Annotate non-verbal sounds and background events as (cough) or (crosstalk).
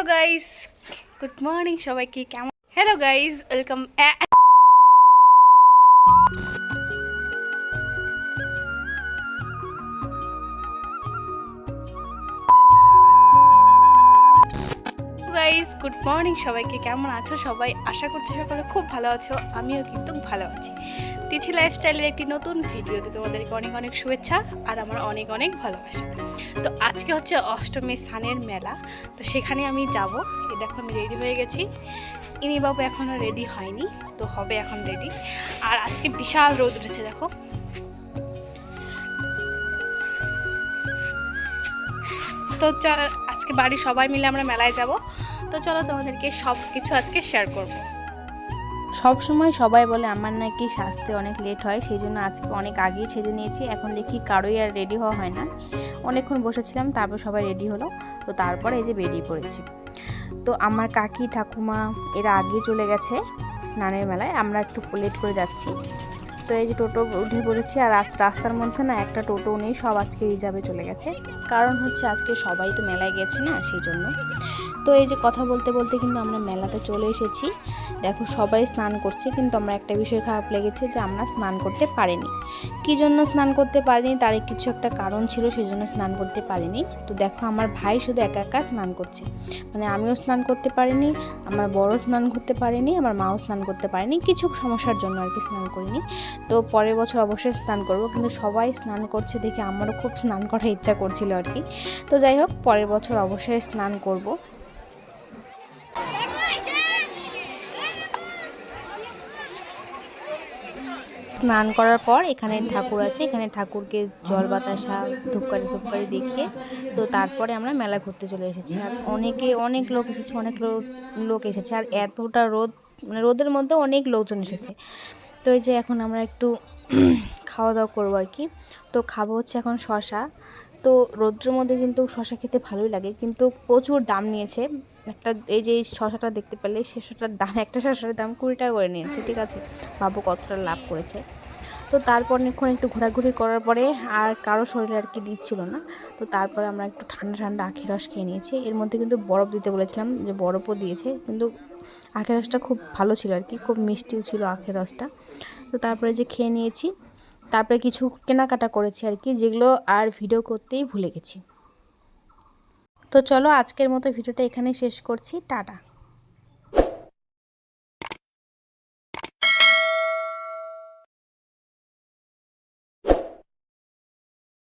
Hello guys good morning সবাইকে কেমন hello guys welcome guys good morning সবাইকে। কেমন আছো সবাই? আশা করছি সকলে খুব ভালো আছো, আমিও কিন্তু ভালো আছি। তিথি লাইফস্টাইলের একটি নতুন ভিডিওতে তোমাদেরকে অনেক অনেক শুভেচ্ছা আর আমার অনেক অনেক ভালোবাসা। তো আজকে হচ্ছে অষ্টমী স্নানের মেলা, তো সেখানে আমি যাব। এই দেখো আমি রেডি হয়ে গেছি। ইনি বাবু এখনও রেডি হয়নি, তো হবে এখন রেডি আর আজকে বিশাল রোদ উঠেছে, দেখো। তো চল, আজকে বাড়ির সবাই মিলে আমরা মেলায় যাব। তো চলো তোমাদেরকে সব কিছু আজকে শেয়ার করব। সব সময় সবাই বলে আমার নাকি সাজতে অনেক লেট হয় সেই জন্য আজকে অনেক আগেই সেজে নিয়েছি। এখন দেখি কারোই আর রেডি হওয়া হয় না। অনেকক্ষণ বসেছিলাম, তারপর সবাই রেডি হলো। তো তারপরে এই যে বেরিয়ে পড়েছি। তো আমার কাকি, ঠাকুমা এরা আগে চলে গেছে স্নানের মেলায়। আমরা একটু লেট করে যাচ্ছি। তো এই যে টোটো উঠে পড়েছি, আর আজ রাস্তার মধ্যে না একটা টোটো নেই, সব আজকে রিজার্ভে চলে গেছে। কারণ হচ্ছে আজকে সবাই তো মেলায় গেছে না সেই জন্য তো এই যে কথা বলতে বলতে কিন্তু আমরা মেলাতে চলে এসেছি। দেখো সবাই স্নান করছে, কিন্তু আমরা একটা বিষয় খারাপ লেগেছে যে আমরা স্নান করতে পারিনি। কী জন্য স্নান করতে পারিনি? তার কিছু একটা কারণ ছিল সেই জন্য স্নান করতে পারিনি। তো দেখো আমার ভাই শুধু একা একা স্নান করছে। মানে আমিও স্নান করতে পারিনি, আমার বড় স্নান করতে পারিনি, আমার মাও স্নান করতে পারেনি, কিছু সমস্যার জন্য আর কি স্নান করিনি। তো পরের বছর অবশ্যই স্নান করব, কিন্তু সবাই স্নান করছে দেখে আমারও খুব স্নান করার ইচ্ছা করছিল আর কি। তো যাই হোক, পরের বছর অবশ্যই স্নান করব। স্নান করার পর এখানে ঠাকুর আছে, এখানে ঠাকুরকে জল বাতাসা ধূপকারি ধূপকারি দেখিয়ে তো তারপরে আমরা মেলা ঘুরতে চলে এসেছি। আর অনেকে, অনেক লোক এসেছে, অনেক লোক এসেছে। আর এতটা রোদ মানে রোদের মধ্যে অনেক লোকজন এসেছে। তো এই যে এখন আমরা একটু (clears throat) খাওয়া দাওয়া করব আর কি। তো খাব হচ্ছে এখন শশা তো রৌদ্রের মধ্যে কিন্তু শশা খেতে ভালোই লাগে, কিন্তু প্রচুর দাম নিয়েছে। একটা এই যে শশাটা দেখতে পেলে, সে শশাটার দাম, একটা শশার দাম কুড়ি টাকা করে নিয়েছে, ঠিক আছে? বাবু কতটা লাভ করেছে। তো তারপর অনেকক্ষণ একটু ঘোরাঘুরি করার পরে আর কারও শরীরে আর কি দিচ্ছিল না। তো তারপরে আমরা একটু ঠান্ডা ঠান্ডা আখের রস খেয়ে নিয়েছি। এর মধ্যে কিন্তু বরফ দিতে বলেছিলাম যে বরফও দিয়েছে, কিন্তু আখের রসটা খুব ভালো ছিল আর কি, খুব মিষ্টিও ছিল আখের রসটা। তো তারপরে যে খেয়ে নিয়েছি তারপরে কিছু কেনাকাটা করেছি আর কি, যেগুলো আর ভিডিও করতেই ভুলে গেছি। তো চলো আজকের মতো ভিডিওটা এখানেই শেষ করছি, টাটা।